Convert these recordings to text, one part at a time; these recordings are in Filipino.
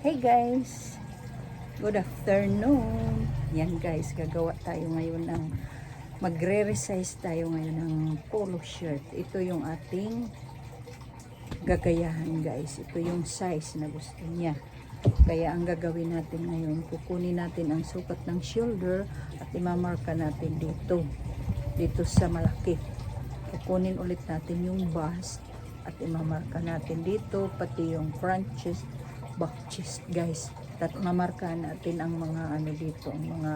Hey guys! Good afternoon! Yan guys, gagawa tayo ngayon ng magre-resize tayo ngayon ng polo shirt. Ito yung ating gagayahan guys. Ito yung size na gusto niya. Kaya ang gagawin natin ngayon, kukunin natin ang sukat ng shoulder at imamarka natin dito. Dito sa malaki. Kukunin ulit natin yung bust at imamarka natin dito, pati yung front chest, chest guys. At mamarka natin ang mga ano dito, ang mga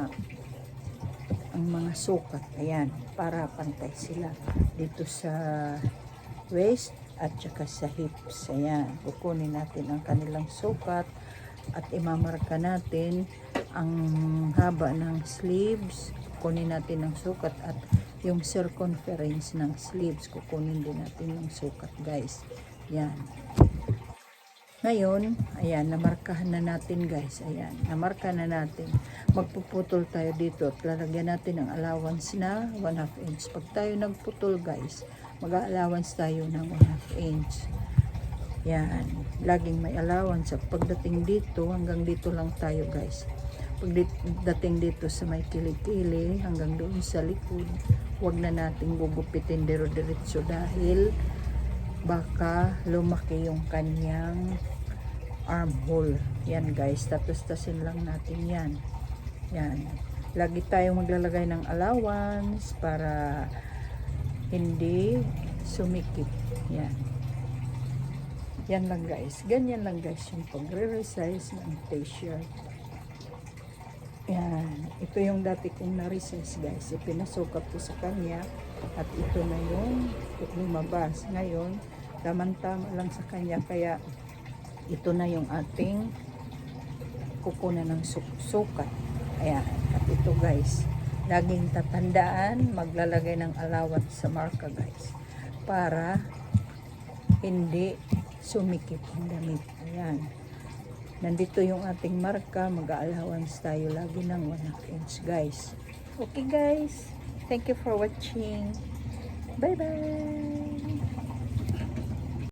ang mga sukat. Ayan, para pantay sila dito sa waist at saka sa hips. Ayan, kukunin natin ang kanilang sukat at imamarka natin ang haba ng sleeves. Kunin natin ang sukat at yung circumference ng sleeves. Kukunin din natin yung sukat guys. Yan. Ngayon, ayan, namarkahan na natin guys. Ayan, namarka na natin. Magpuputol tayo dito at lalagyan natin ng allowance na 1 half inch. Pag tayo nagputol guys, mag-allowance tayo ng 1 half inch. Yan, laging may allowance. At pagdating dito, hanggang dito lang tayo guys. Pagdating dito sa may kilikili, hanggang doon sa likod, huwag na nating gugupitin diro-diretso dahil baka lumaki yung kanyang armhole. Yan guys, tatus-tasin lang natin yan. Yan. Lagi tayong maglalagay ng allowance para hindi sumikip. Yan. Yan lang guys. Ganyan lang guys yung pagre-resize ng t-shirt. Yan. Ito yung dati kong na-resize guys. Ipinasukat ko sa kanya at ito na yung lumabas. Ngayon, tamang-tama lang sa kanya kaya ito na yung ating kukunan ng su- sukat. Ayan. At ito guys, laging tatandaan, maglalagay ng allowance sa marka guys. Para hindi sumikip ang damit. Ayan. Nandito yung ating marka, mag-allowance tayo lagi ng 1 half inch guys. Okay guys, thank you for watching. Bye bye!